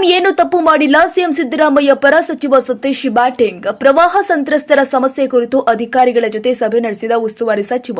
CM ಏನು ತಪ್ಪು ಮಾಡಿಲ್ಲ? ಸಿಎಂ ಸಿದ್ದರಾಮಯ್ಯ ಪರ ಸಚಿವ ಸತೀಶ್ ಬ್ಯಾಟಿಂಗ್. ಪ್ರವಾಹ ಸಂತ್ರಸ್ತರ ಸಮಸ್ಯೆ ಕುರಿತು ಅಧಿಕಾರಿಗಳ ಜೊತೆ ಸಭೆ ನಡೆಸಿದ ಉಸ್ತುವಾರಿ ಸಚಿವ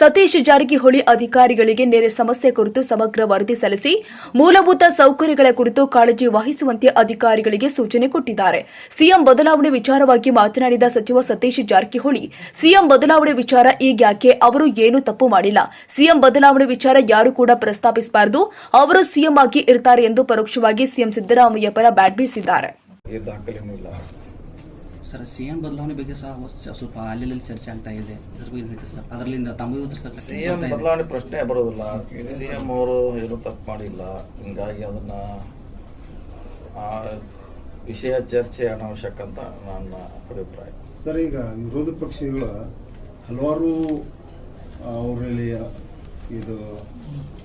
ಸತೀಶ್ ಜಾರಕಿಹೊಳಿ ಅಧಿಕಾರಿಗಳಿಗೆ ನೆರೆ ಸಮಸ್ಯೆ ಕುರಿತು ಸಮಗ್ರ ವರದಿ ಸಲ್ಲಿಸಿ, ಮೂಲಭೂತ ಸೌಕರ್ಯಗಳ ಕುರಿತು ಕಾಳಜಿ ವಹಿಸುವಂತೆ ಅಧಿಕಾರಿಗಳಿಗೆ ಸೂಚನೆ ಕೊಟ್ಟಿದ್ದಾರೆ. ಸಿಎಂ ಬದಲಾವಣೆ ವಿಚಾರವಾಗಿ ಮಾತನಾಡಿದ ಸಚಿವ ಸತೀಶ್ ಜಾರಕಿಹೊಳಿ, ಸಿಎಂ ಬದಲಾವಣೆ ವಿಚಾರ ಈಗ್ಯಾಕೆ ಅವರು ಏನು ತಪ್ಪು ಮಾಡಿಲ್ಲ. ಸಿಎಂ ಬದಲಾವಣೆ ವಿಚಾರ ಯಾರು ಕೂಡ ಪ್ರಸ್ತಾಪಿಸಬಾರದು. ಅವರು ಸಿಎಂ ಆಗಿ ಇರ್ತಾರೆ ಎಂದು ಪರೋಕ್ಷವಾಗಿ ಸಿಎಂ ಸಿದ್ದರಾಮಯ್ಯ ಪರ ಬ್ಯಾಟ್ ಬೀಸಿದ್ದಾರೆ. ಈ ದಾಖಲೆನೂ ಇಲ್ಲ. ಸರ್ ಸಿಎಂ ಬದಲಾವಣೆ ಬಗ್ಗೆ ಸಹ ಸ್ವಲ್ಪ ಅಲ್ಲಿ ಚರ್ಚೆ ಆಗ್ತಾ ಇದೆ. ಇದ್ರ ಬಗ್ಗೆ ಹೇಳ್ತೀರಿ ಸರ್? ಅದರಿಂದ ತಮಗೂ ಇದ್ರ ಸರ್ ಸಿ ಎಂ ಬದಲಾವಣೆ ಪ್ರಶ್ನೆ ಬರೋದಿಲ್ಲ. ಸಿಎಂ ಅವರು ಏನು ತಪ್ಪು ಮಾಡಿಲ್ಲ. ಹಿಂಗಾಗಿ ಅದನ್ನ ಆ ವಿಷಯ ಚರ್ಚೆ ಅನಾವಶ್ಯಕ ಅಂತ ನನ್ನ ಅಭಿಪ್ರಾಯ. ಸರ್ ಈಗ ವಿರೋಧ ಪಕ್ಷಗಳ ಹಲವಾರು ಅವರಲ್ಲಿ ಇದು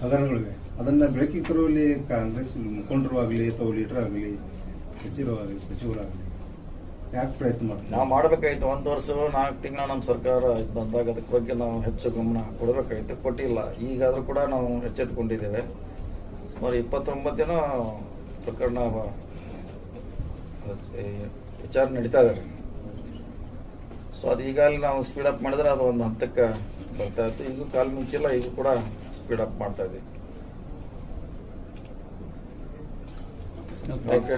ಹಗರಣಗಳಿವೆ. ಅದನ್ನು ಬೆಳಕಿಗೆ ತರುವಲ್ಲಿ ಕಾಂಗ್ರೆಸ್ ಮುಖಂಡರು ಆಗಲಿ ಅಥವಾ ಲೀಡರ್ ಆಗಲಿ ಸಚಿವರಾಗಲಿ ಸಚಿವರಾಗಲಿ ಯಾಕೆ ಪ್ರಯತ್ನ ಮಾಡ್ತೀವಿ ನಾವು ಮಾಡಬೇಕಾಯ್ತು. ಒಂದು ವರ್ಷ, ನಾಲ್ಕು ತಿಂಗಳ ನಮ್ಮ ಸರ್ಕಾರ ಇದು ಬಂದಾಗ ಅದಕ್ಕೆ ಬಗ್ಗೆ ನಾವು ಹೆಚ್ಚು ಗಮನ ಕೊಡಬೇಕಾಯ್ತು. ಕೊಟ್ಟಿಲ್ಲ. ಈಗಾದರೂ ಕೂಡ ನಾವು ಎಚ್ಚೆತ್ತುಕೊಂಡಿದ್ದೇವೆ ಸುಮಾರು ಇಪ್ಪತ್ತೊಂಬತ್ತು ದಿನ ಪ್ರಕರಣ ವಿಚಾರ ನಡೀತಾ ಇದ್ದಾರೆ ಸೊ ಅದು ಈಗಾಗಲೇ ನಾವು ಸ್ಪೀಡ್ ಅಪ್ ಮಾಡಿದ್ರೆ ಅದು ಒಂದು ಹಂತಕ್ಕೆ ಬರ್ತಾ ಇತ್ತು ಈಗೂ ಕಾಲು ಮಿಂಚಿಲ್ಲ ಈಗ ಕೂಡ ಸ್ಪೀಡ್ ಅಪ್ ಮಾಡ್ತಾ ಇದ್ದೀವಿ ಓಕೆ